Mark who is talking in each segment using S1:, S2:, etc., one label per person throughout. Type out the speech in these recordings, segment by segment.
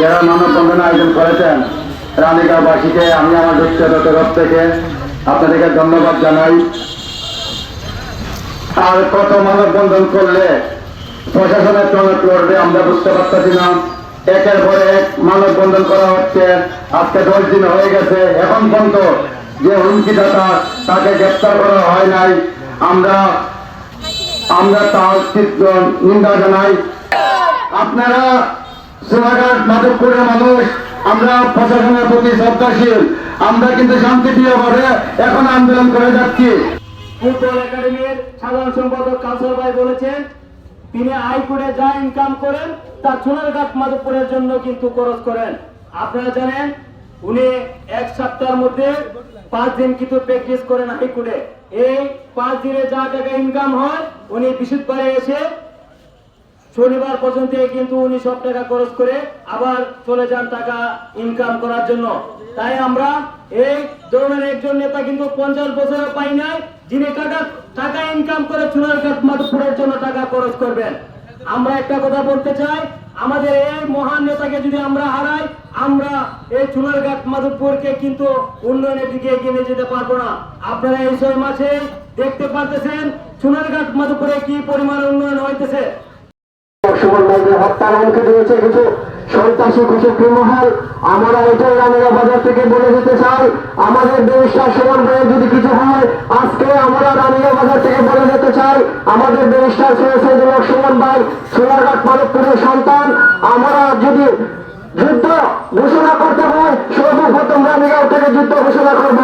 S1: যারা মানববন্ধন আয়োজন করেছেন, রানীগাঁওবাসীকে, আমি আমার ব্যক্তিগত তরফ থেকে আপনাদেরকে ধন্যবাদ জানাই। আর কত মানববন্ধন করলে প্রশাসনের টনক লড়বে আমরা বুঝতে পারতেছি না। একের পর এক মানববন্ধন করা হচ্ছে। আজকে দশ দিন হয়ে গেছে, এখন পর্যন্ত যে হুমকিদাতা তাকে গ্রেপ্তার করা হয় নাই। আমরা আমরা তার নিন্দা জানাই। আপনারা সোনাঘাট মাধবপুরের মানুষ, আমরা প্রশাসনের প্রতি শ্রদ্ধাশীল। আমরা কিন্তু শান্তিপ্রিয়ভাবে এখন আন্দোলন করে যাচ্ছি।
S2: ফুটবল একাডেমির সাধারণ সম্পাদক কাউসার ভাই বলেছেন, তিনি করে যা ইনকাম করেন, তা সোনারঘাট মাধবপুরের জন্য কিন্তু খরচ করেন। আপনারা জানেন, উনি এক সপ্তাহের মধ্যে পাঁচ দিন কিন্তু প্র্যাকটিস করেন হাইকোর্টে। এই পাঁচ দিনে যা টাকা ইনকাম হয়, উনি বিশুদ্ধবারে এসে শনিবার পর্যন্ত কিন্তু উনি সব টাকা খরচ করে আবার চলে যান টাকা ইনকাম করার জন্য। তাই আমরা এই ধরনের একজন নেতা কিন্তু পঞ্চাশ বছরে পাই নাই, যিনি টাকা টাকা ইনকাম করে চুলার চুনারঘাট মাধবপুরের জন্য টাকা খরচ করবেন। আমরা একটা কথা বলতে চাই, আমাদের এই মহান নেতাকে যদি আমরা হারাই, আমরা এই চুনারঘাট মাধবপুরকে কিন্তু উন্নয়নের দিকে এগিয়ে নিয়ে যেতে পারব না। আপনারা এই ছয় মাসে দেখতে পারতেছেন চুনারঘাট মাধবপুরে কি পরিমাণ উন্নয়ন হইতেছে।
S3: সুমন ভাইদের হত্যার হুমকি দিয়েছে কিছু সন্ত্রাসী কিছু ক্রিমিনাল। আমরা এটাই রানীরা বাজার থেকে বলে দিতে চাই আমাদের ব্যারিস্টার সুমন ভাইয়ের যদি কিছু হয় আজকে আমরা রানীরা বাজার থেকে বলে দিতে চাই আমাদের ব্যারিস্টার সৈয়দ সুমন ভাই সোনারঘাট মালিকপুরের সন্তান আমরা যদি যুদ্ধ ঘোষণা করতে হয় সর্বপ্রথম রানীগাঁও থেকে যুদ্ধ ঘোষণা করব।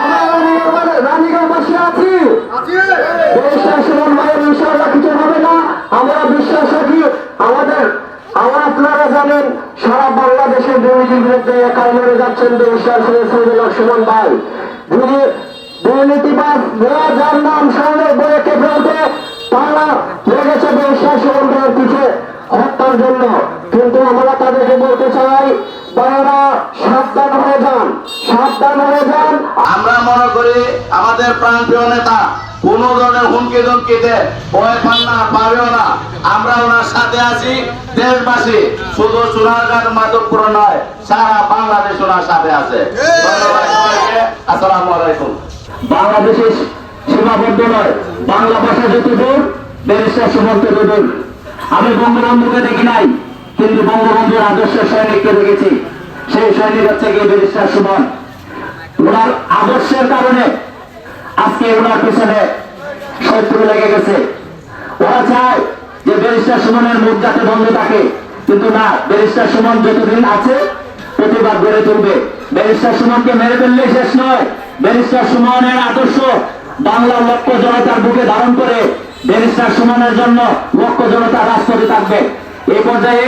S3: আমরা রানীগাঁও রানীগাঁওবাসী আছি। আপনারা জানেন, সারা বাংলাদেশের দুর্নীতির বিরুদ্ধে একাই লড়ে যাচ্ছেন বিশ্বাস সৈদুল্লাহ সুমন ভাই। যিনি দুর্নীতিবাদ নেওয়া যার নাম সামনে বইকে ফেলতে তারা লেগেছে বিশ্বাস সুমন ভাইয়ের পিছে হত্যার জন্য। কিন্তু আমরা তাদেরকে বলতে চাই তারা সাবধান হয়ে যান, সাবধান হয়ে যান।
S1: আমরা মনে করি আমাদের প্রাণপ্রিয় নেতা কোন ধরনের হুমকি ধমকিতে ভয় পান না, পাবেও না। আমরা ওনার সাথে আছি, দেশবাসী, শুধু সোনারঘাট মাধবপুর নয়, সারা বাংলাদেশ ওনার সাথে আছে। আসসালামু আলাইকুম।
S3: বাংলাদেশের সীমাবদ্ধ নয়, বাংলা ভাষা যত দূর ব্যারিস্টার সুমন তত দূর আমি বঙ্গবন্ধুকে দেখি নাই, কিন্তু বঙ্গবন্ধুর আদর্শ সৈনিককে দেখেছি। সেই সৈনিক হচ্ছে গিয়ে ব্যারিস্টার সুমন ওনার আদর্শের কারণে আজকে ওনার পিছনে শত্রু লেগে গেছে। ওরা চায় যে ব্যারিস্টার সুমনের মুখ যাতে বন্ধ থাকে। কিন্তু না, ব্যারিস্টার সুমন যতদিন আছে প্রতিবাদ গড়ে তুলবে। ব্যারিস্টার সুমনকে মেরে ফেললে শেষ নয়। ব্যারিস্টার সুমনের আদর্শ বাংলার লক্ষ জনতার বুকে ধারণ করে ব্যারিস্টার সুমনের জন্য লক্ষ জনতা রাজপথে থাকবে। এই পর্যায়ে